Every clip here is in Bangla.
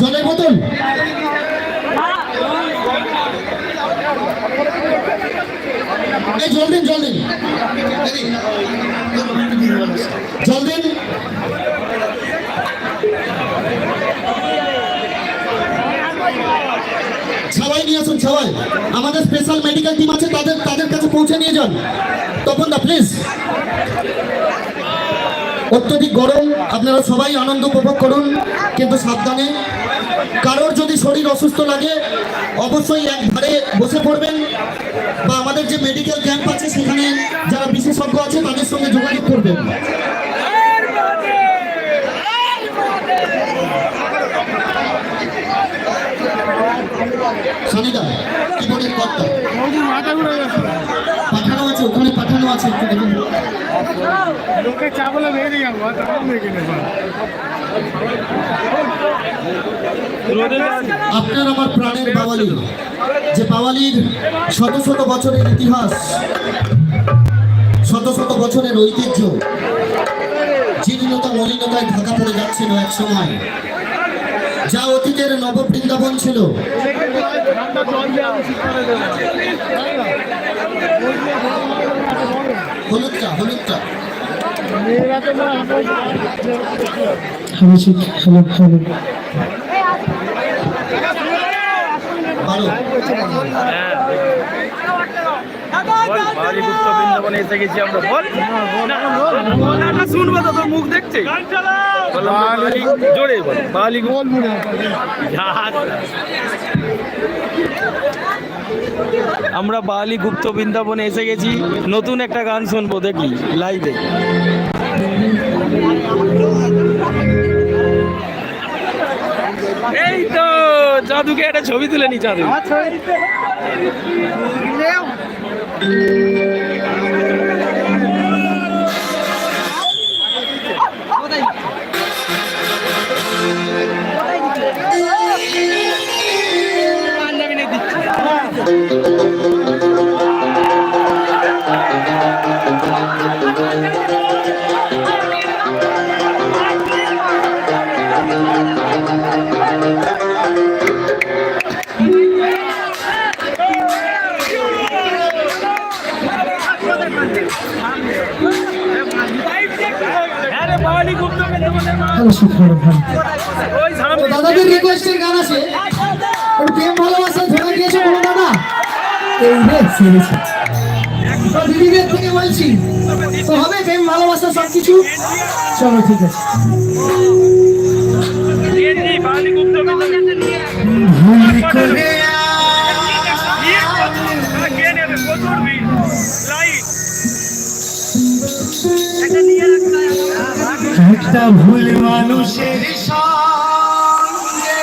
জলের বোতল জল দিন জল দিন। জল দিন। সবাই নিয়ে আসুন সবাই আমাদের স্পেশাল মেডিকেল টিম আছে, তাদের তাদের কাছে পৌঁছে নিয়ে যান। তপন দা প্লিজ অত্যধিক গরম, আপনারা সবাই আনন্দ উপভোগ করুন, কিন্তু সাবধানে। কারোর যদি শরীর অসুস্থ লাগে, অবশ্যই এক ধারে বসে পড়বেন, বা আমাদের যে মেডিকেল ক্যাম্প আছে, সেখানে যারা বিশেষজ্ঞ আছে, তাদের সঙ্গে যোগাযোগ করবেন। সানিদা কিবোর্ডের কর্তা তখন ভেঙে নেব আপনার আমার প্রাণের বাওয়ালি যে বাওয়ালির শত শত বছরের ইতিহাস শত শত বছরের ঐতিহ্য জীর্ণতা মলিনতায় ঢাকা পড়ে যাচ্ছিল এক সময় যা অতীতের নববৃন্দাবন ছিল। হলুদটা হলুদটা। মেয়েরা হ্যালো হ্যালো হ্যালো ভালো বাড়ি গুপ্ত বৃন্দাবনে এসে গেছি আমরা বল না, না, শুনব তো তোর মুখ দেখছে বালি। জোরে বল বালি। গোল মুড়ে আমরা বালি গুপ্ত বৃন্দাবনে এসে গেছি, নতুন একটা গান শুনব, দেখি লাইভে এই তো, জাদুকে একটা ছবি তুলে নি, জাদু। দাদাদের রিকোয়েস্টের গান আছে। ওর প্রেম ভালোবাসা ধরে কোনো দাদা। এই রে তো দিদিদের থেকে বলছি তো হবে প্রেম ভালোবাসা সব কিছু চলো ঠিক আছে। করে একটা ভুল মানুষের সঙ্গে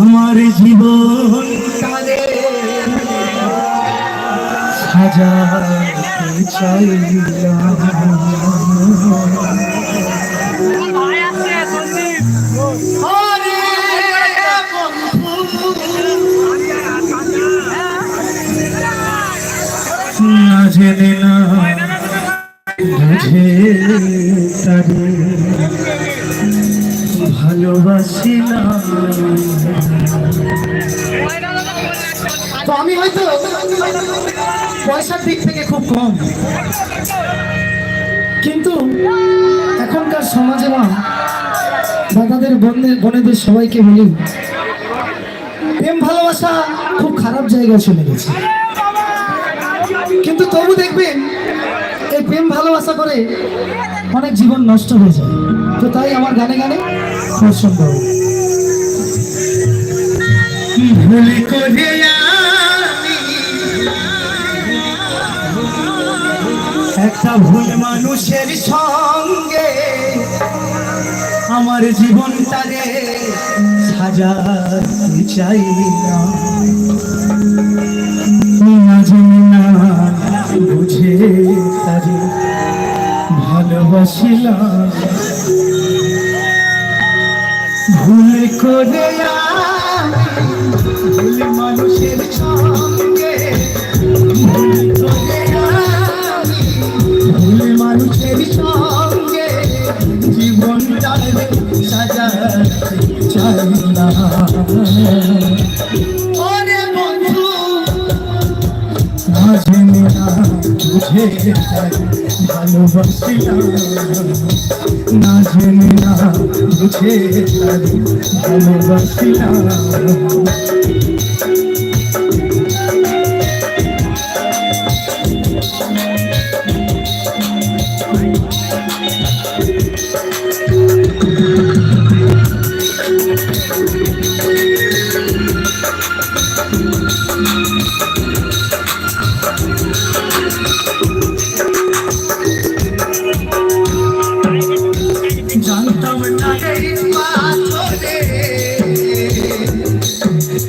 আমার জীবন কালে চাইলাম। বুঝে তারে ভালোবাসিলাম তো আমি হয়তো পয়সার দিক থেকে খুব কম। কিন্তু এখনকার সমাজে মা, দাদাদের, বোনদের, বোনেদের সবাইকে বলি, প্রেম, ভালোবাসা খুব খারাপ জায়গায় চলে গেছে। কিন্তু তবু দেখবেন প্রেম ভালোবাসা করে অনেক জীবন নষ্ট হয়ে যায়। তো তাই আমার গানে গানে পছন্দ ভুল করে একটা ভুল মানুষের সঙ্গে আমার জীবনটারে সাজাতে চাই না। না জানি না বুঝে তারে ভালোবাসিলাম। ভুল করে মানুষের সঙ্গে ভুল মানুষের সঙ্গে চাই না। ভালোবাসিলাম না জেনে না বুঝে ভালোবাসি ভালোবাসিলাম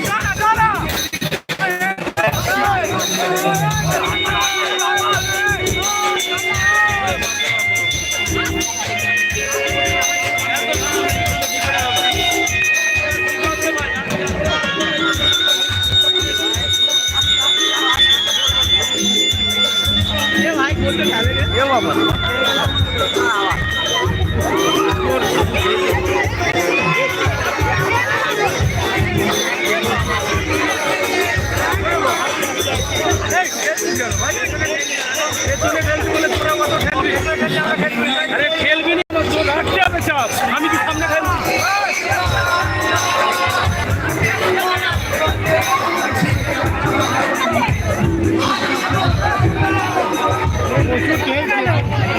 কারও না জানি ভাই পেছনে খেলছি বলে বাবা কত খেলবি। না